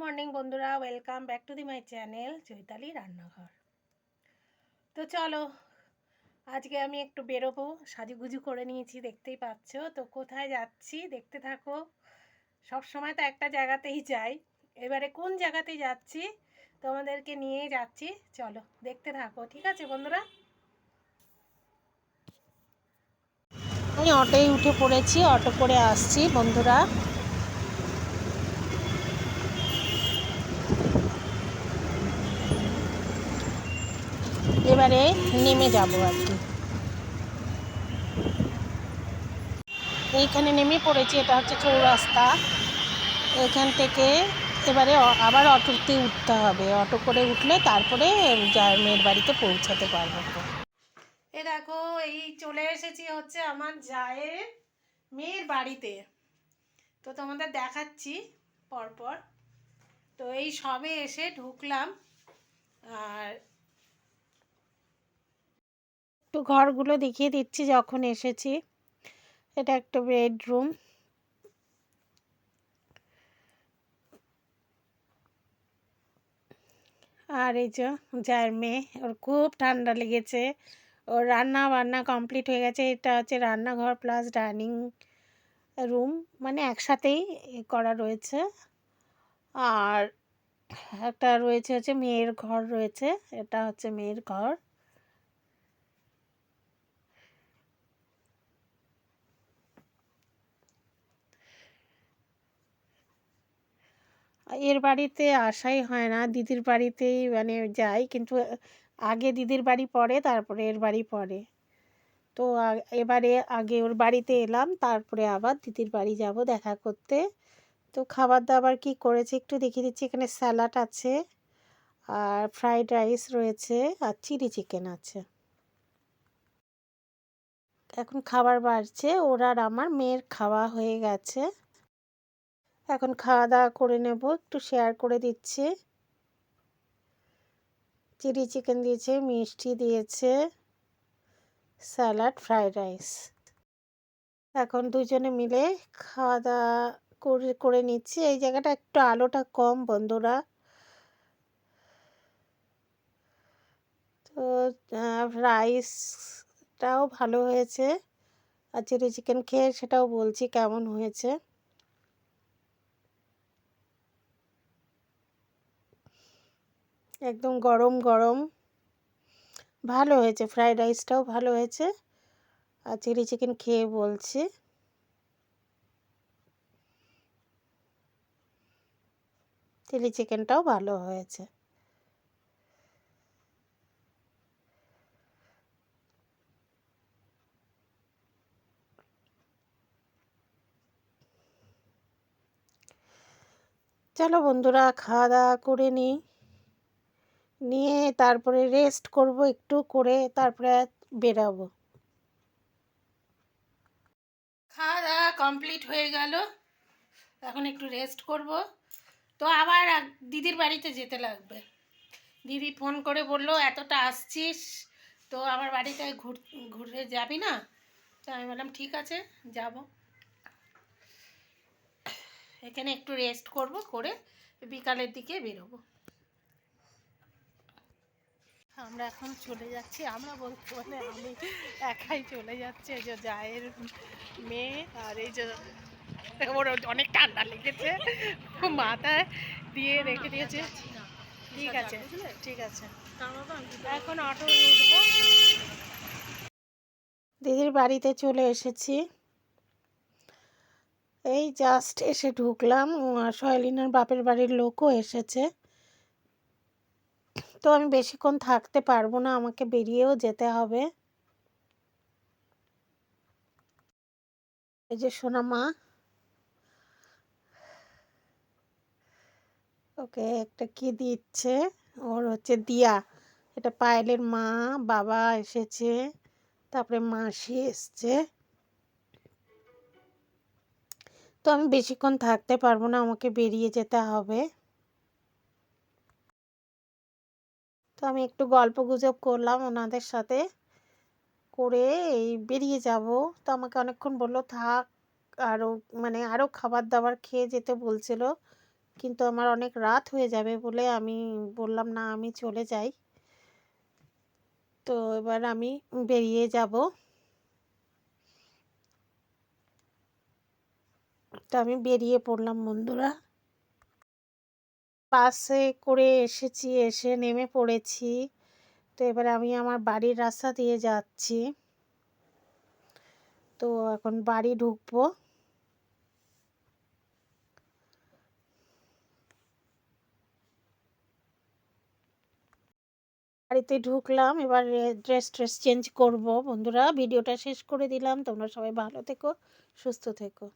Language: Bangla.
মর্নিং বন্ধুরা, welcome back to the my channel Chaitali Rannaghar. তো চলো, আজকে আমি একটু বেরোবো, সাজুগুজু করে নিয়েছি, দেখতেই পাচ্ছ। তো কোথায় যাচ্ছি দেখতে থাকো। সব সময় তো একটা জায়গাতেই যাই। এবারে কোন জায়গাতে যাচ্ছি তোমাদেরকে নিয়ে যাচ্ছি। চলো, দেখতে থাকো, ঠিক আছে বন্ধুরা? আমি অটোয় উঠে পড়েছি, অটো করে আসছি বন্ধুরা। এবারে নেমে যাব আর কি। এইখানে নেমে পড়েছি, এটা হচ্ছে চৌরাস্তা। এখান থেকে এবারে আবার অটোতে উঠতে হবে। অটো করে উঠলে তারপরে যার মেয়ের বাড়িতে পৌঁছাতে পারব। এ দেখো, এই চলে এসেছি হচ্ছে আমার জায়ের মেয়ের বাড়িতে। তো তোমাদের দেখাচ্ছি পরপর। তো এই সবে এসে ঢুকলাম। আর ঘরগুলো দেখিয়ে দিচ্ছি যখন এসেছি। এটা একটা বেডরুম। আর এই যে যার মেয়ে, ওর খুব ঠান্ডা লেগেছে। ওর রান্না বান্না কমপ্লিট হয়ে গেছে। এটা হচ্ছে রান্নাঘর প্লাস ডাইনিং রুম। মানে একসাথেই করা রয়েছে। আর একটা রয়েছে হচ্ছে মেয়ের ঘর রয়েছে। এটা হচ্ছে মেয়ের ঘর। এর বাড়িতে আসাই হয় না। দিদির বাড়িতেই মানে যাই কিন্তু, আগে দিদির বাড়ি পড়ে, তারপরে এর বাড়ি পড়ে। তো এবারে আগে ওর বাড়িতে এলাম, তারপরে আবার দিদির বাড়ি যাব দেখা করতে। তো খাবার দাবার কি করেছে একটু দেখিয়ে দিচ্ছি। এখানে স্যালাড আছে, আর ফ্রাইড রাইস রয়েছে, আর চিলি চিকেন আছে। এখন খাবার বাড়ছে, ওর আর আমার মেয়ের খাওয়া হয়ে গেছে। এখন খাওয়া দাওয়া করে নেব, একটু শেয়ার করে দিচ্ছি। চিলি চিকেন দিয়েছে, মিষ্টি দিয়েছে, স্যালাড ফ্রাইড রাইস। এখন দুজনে মিলে খাওয়া দাওয়া করে করে নিচ্ছি। এই জায়গাটা একটু আলোটা কম, বন্ধুরা। তো রাইসটাও ভালো হয়েছে। আর চিলি চিকেন খেয়ে সেটাও বলছি কেমন হয়েছে। একদম গরম গরম। ভালো হয়েছে ফ্রাইড রাইসটাও ভালো হয়েছে। আর চিলি চিকেন খেয়ে বলছি। চিলি চিকেনটাও ভালো হয়েছে। চলো বন্ধুরা খাওয়া দাওয়া করে নিই। নিয়ে তারপরে রেস্ট করব একটু করে তারপরে বেরাবো। খাওয়া দাওয়া কমপ্লিট হয়ে গেল। এখন একটু রেস্ট করব। তো আবার দিদির বাড়িতে যেতে লাগবে। দিদি ফোন করে বলল, এতটা আসছিস? তো আমার বাড়িতে ঘুর ঘুরে যাবি না? তো আমি বললাম, ঠিক আছে, যাব। এখানে একটু রেস্ট করব, করে বিকালের দিকে বেরোবো। আমরা এখন চলে যাচ্ছি। আমরা বলতে বলে আমি একাই চলে যাচ্ছি। এই যে জায়ের মেয়ে আর এই যে ওর অনেক ঠান্ডা লেগেছে। মাথায় দিয়ে রেখে দিয়েছে। ঠিক আছে ঠিক আছে। এখন অটো উঠবো। দিদির বাড়িতে চলে এসেছি। এই জাস্ট এসে ঢুকলাম। সহেলিনার বাপের বাড়ির লোকও এসেছে। তো আমি বেশিক্ষণ থাকতে পারব না, আমাকে বেরিয়েও যেতে হবে। এই যে সোনা মা। ওকে, একটা কি দিচ্ছে? ওর হচ্ছে দিয়া। এটা পায়েলের মা, বাবা এসেছে, তারপরে মাসি এসছে। তো আমি বেশিক্ষণ থাকতে পারব না, আমাকে বেরিয়ে যেতে হবে। তো আমি একটু গল্প গুজব করলাম ওনাদের সাথে করে এই বেরিয়ে যাব। তো আমাকে অনেকক্ষণ বলল, থাক আরও মানে আরও খাবার দাবার খেয়ে যেতে বলছিল, কিন্তু আমার অনেক রাত হয়ে যাবে বলে আমি বললাম, না, আমি চলে যাই। তো এবার আমি বেরিয়ে যাব। তো আমি বেরিয়ে পড়লাম বন্ধুরা। বাসে করে এসেছি, এসে নেমে পড়েছি। তো এবার আমি আমার বাড়ির রাস্তা দিয়ে যাচ্ছি। তো এখন বাড়ি ঢুকবো। বাড়িতে ঢুকলাম, এবার ড্রেস ট্রেস চেঞ্জ করব। বন্ধুরা, ভিডিওটা শেষ করে দিলাম। তোমরা সবাই ভালো থেকো, সুস্থ থেকো।